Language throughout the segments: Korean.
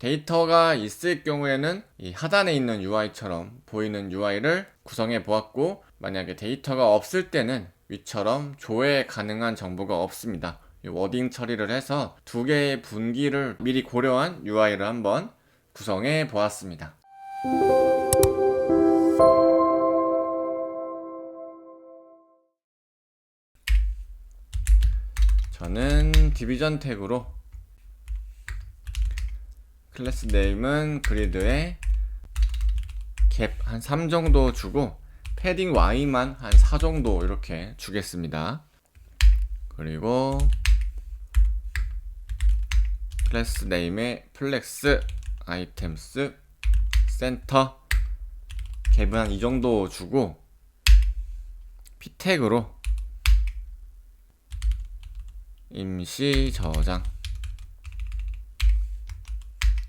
데이터가 있을 경우에는 이 하단에 있는 UI처럼 보이는 UI를 구성해 보았고 만약에 데이터가 없을 때는 위처럼 조회 가능한 정보가 없습니다. 이 워딩 처리를 해서 두 개의 분기를 미리 고려한 UI를 한번 구성해 보았습니다. 저는 디비전 태그로 클래스 네임은 그리드에 갭 한 3 정도 주고 패딩 Y만 한 4 정도 이렇게 주겠습니다. 그리고 클래스 네임에 플렉스 아이템스 센터 갭은 한 이 정도 주고 태그로 임시 저장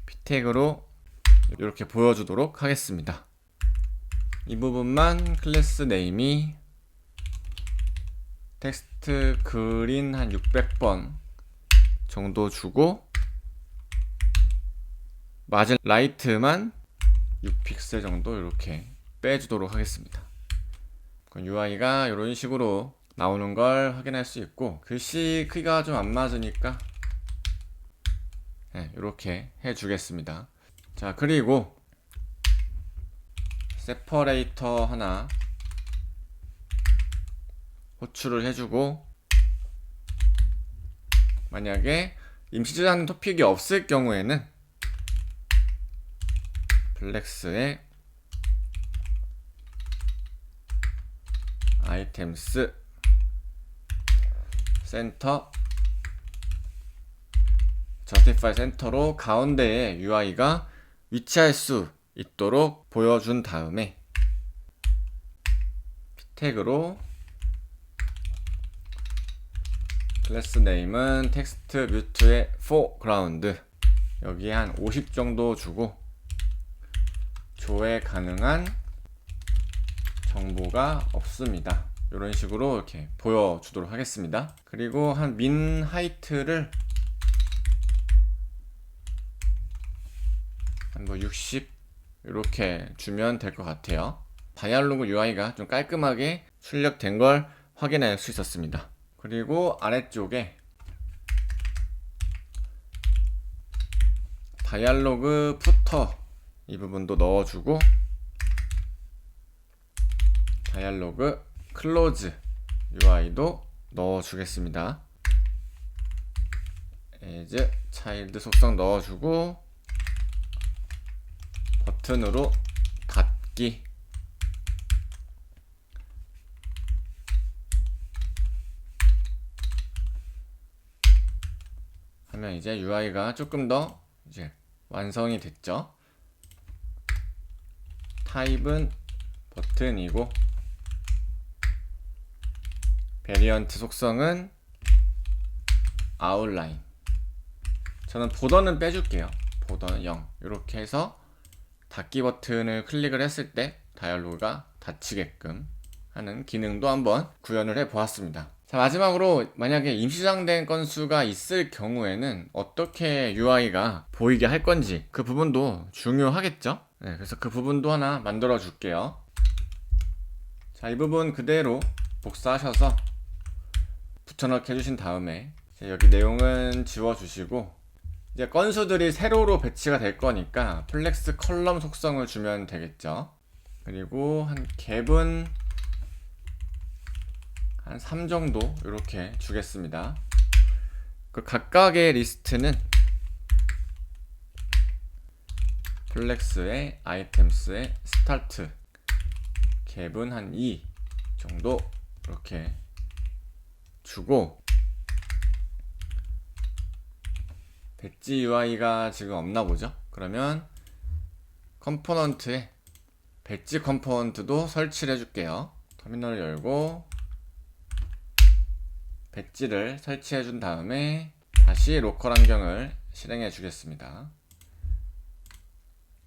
p 태그로 이렇게 보여주도록 하겠습니다. 이 부분만 클래스 네임이 텍스트 그린 한 600번 정도 주고 마진 라이트만 6픽셀 정도 이렇게 빼주도록 하겠습니다. UI가 이런 식으로 나오는 걸 확인할 수 있고 글씨 크기가 좀 안 맞으니까 네, 이렇게 해주겠습니다. 자 그리고 세퍼레이터 하나 호출을 해주고 만약에 임시 저장 토픽이 없을 경우에는 플렉스에 아이템스 센터 저스티파이 센터로 가운데에 UI가 위치할 수 있도록 보여준 다음에 태그로 클래스 네임은 텍스트 뮤트의 foreground 여기에 한 50 정도 주고 조회 가능한 정보가 없습니다. 이런 식으로 이렇게 보여주도록 하겠습니다. 그리고 한 민 하이트를 뭐 60 이렇게 주면 될 것 같아요. 다이알로그 UI가 좀 깔끔하게 출력된 걸 확인할 수 있었습니다. 그리고 아래쪽에 다이알로그 푸터 이 부분도 넣어주고 다이알로그 클로즈 UI도 넣어주겠습니다. as 차일드 속성 넣어주고 버튼으로 닫기. 하면 이제 UI가 조금 더 이제 완성이 됐죠. 타입은 버튼이고 베리언트 속성은 아웃라인. 저는 보더는 빼줄게요. 보더는 0 이렇게 해서 닫기 버튼을 클릭을 했을 때 다이얼로그가 닫히게끔 하는 기능도 한번 구현을 해 보았습니다. 자 마지막으로 만약에 임시장된 건수가 있을 경우에는 어떻게 UI가 보이게 할 건지 그 부분도 중요하겠죠? 네, 그래서 그 부분도 하나 만들어 줄게요. 자 이 부분 그대로 복사하셔서 붙여넣기 해주신 다음에 여기 내용은 지워주시고 이제 건수들이 세로로 배치가 될 거니까 플렉스 컬럼 속성을 주면 되겠죠. 그리고 한 갭은 한 3 정도 이렇게 주겠습니다. 그 각각의 리스트는 플렉스의 아이템스의 스타트 갭은 한 2 정도 이렇게 주고 배지 UI가 지금 없나 보죠? 그러면 컴포넌트에 배지 컴포넌트도 설치를 해줄게요. 터미널을 열고 배지를 설치해 준 다음에 다시 로컬 환경을 실행해 주겠습니다.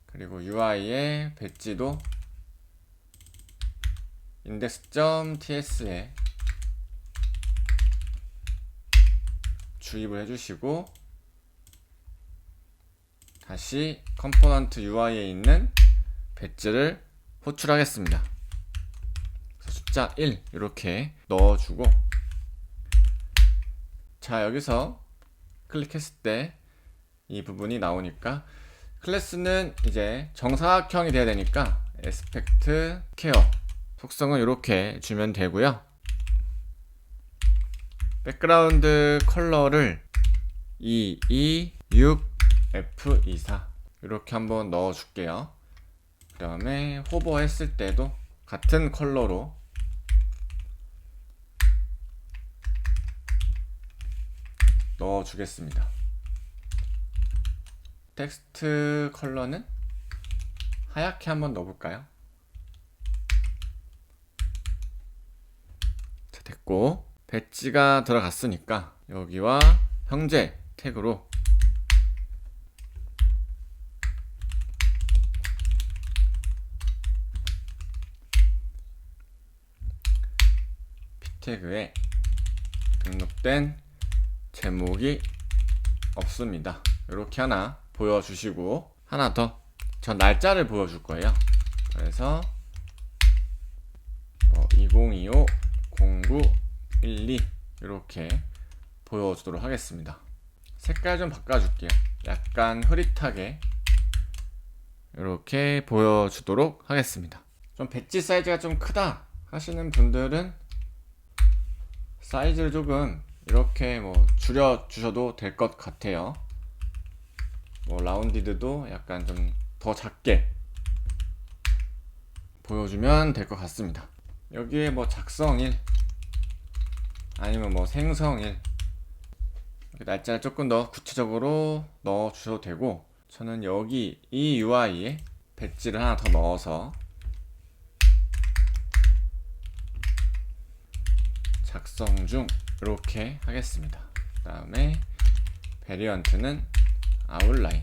그리고 UI의 배지도 index.ts에 주입을 해주시고 다시 컴포넌트 UI에 있는 배지를 호출하겠습니다. 숫자 1 이렇게 넣어주고 자 여기서 클릭했을 때 이 부분이 나오니까 클래스는 이제 정사각형이 돼야 되니까 에스펙트 케어 속성은 이렇게 주면 되고요. 백그라운드 컬러를 226F24 이렇게 한번 넣어 줄게요. 그 다음에 호버 했을 때도 같은 컬러로 넣어 주겠습니다. 텍스트 컬러는 하얗게 한번 넣어볼까요? 자, 됐고 배지가 들어갔으니까 여기와 형제 태그로 태그에 등록된 제목이 없습니다. 이렇게 하나 보여주시고 하나 더 전 날짜를 보여줄 거예요. 그래서 뭐 2025 09 12 이렇게 보여주도록 하겠습니다. 색깔 좀 바꿔줄게요. 약간 흐릿하게 이렇게 보여주도록 하겠습니다. 좀 배지 사이즈가 좀 크다 하시는 분들은 사이즈를 조금 이렇게 뭐 줄여 주셔도 될 것 같아요. 뭐 라운디드도 약간 좀 더 작게 보여주면 될 것 같습니다. 여기에 뭐 작성일 아니면 뭐 생성일 날짜를 조금 더 구체적으로 넣어 주셔도 되고 저는 여기 이 UI에 배지를 하나 더 넣어서 작성 중 이렇게 하겠습니다. 그 다음에 베리언트는 아웃라인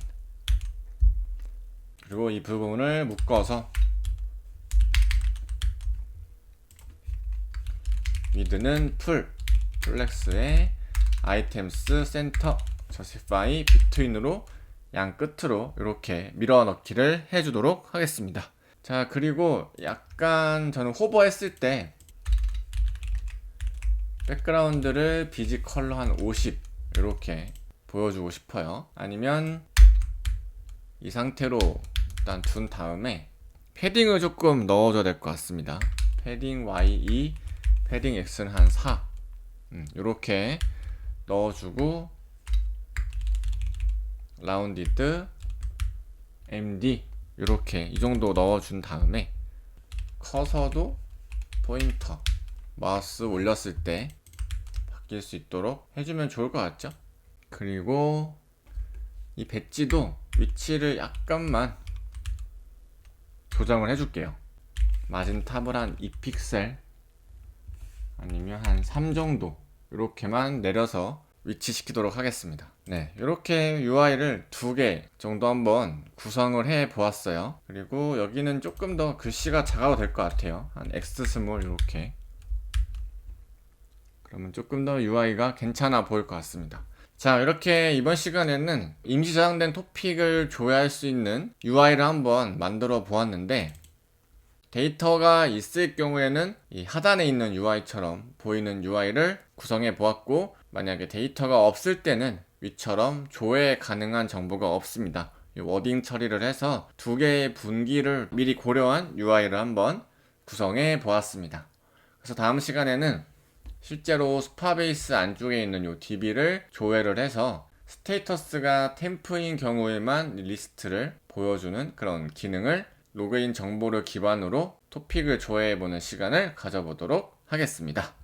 그리고 이 부분을 묶어서 미드는 풀 플렉스의 아이템스 센터 저시파이 비트윈으로 양 끝으로 이렇게 밀어넣기를 해주도록 하겠습니다. 자 그리고 약간 저는 호버 했을 때 백그라운드를 비지 컬러 한 50 이렇게 보여주고 싶어요. 아니면 이 상태로 일단 둔 다음에 패딩을 조금 넣어줘야 될 것 같습니다. 패딩 Y2, 패딩 X는 한 4. 음, 이렇게 넣어주고 라운디드 MD 이렇게 이 정도 넣어준 다음에 커서도 포인터 마우스 올렸을 때 바뀔 수 있도록 해주면 좋을 것 같죠? 그리고 이 배지도 위치를 약간만 조정을 해줄게요. 마진 탑을 한 2픽셀 아니면 한 3 정도 이렇게만 내려서 위치시키도록 하겠습니다. 네, 이렇게 UI를 두 개 정도 한번 구성을 해 보았어요. 그리고 여기는 조금 더 글씨가 작아도 될 것 같아요. 한 X 스몰 이렇게. 그러면 조금 더 UI가 괜찮아 보일 것 같습니다. 자, 이렇게 이번 시간에는 임시 저장된 토픽을 조회할 수 있는 UI를 한번 만들어 보았는데, 데이터가 있을 경우에는 이 하단에 있는 UI처럼 보이는 UI를 구성해 보았고, 만약에 데이터가 없을 때는 위처럼 조회 가능한 정보가 없습니다. 이 워딩 처리를 해서 두 개의 분기를 미리 고려한 UI를 한번 구성해 보았습니다. 그래서 다음 시간에는 실제로 스파베이스 안쪽에 있는 요 DB를 조회를 해서 스테이터스가 템프인 경우에만 리스트를 보여주는 그런 기능을 로그인 정보를 기반으로 토픽을 조회해보는 시간을 가져보도록 하겠습니다.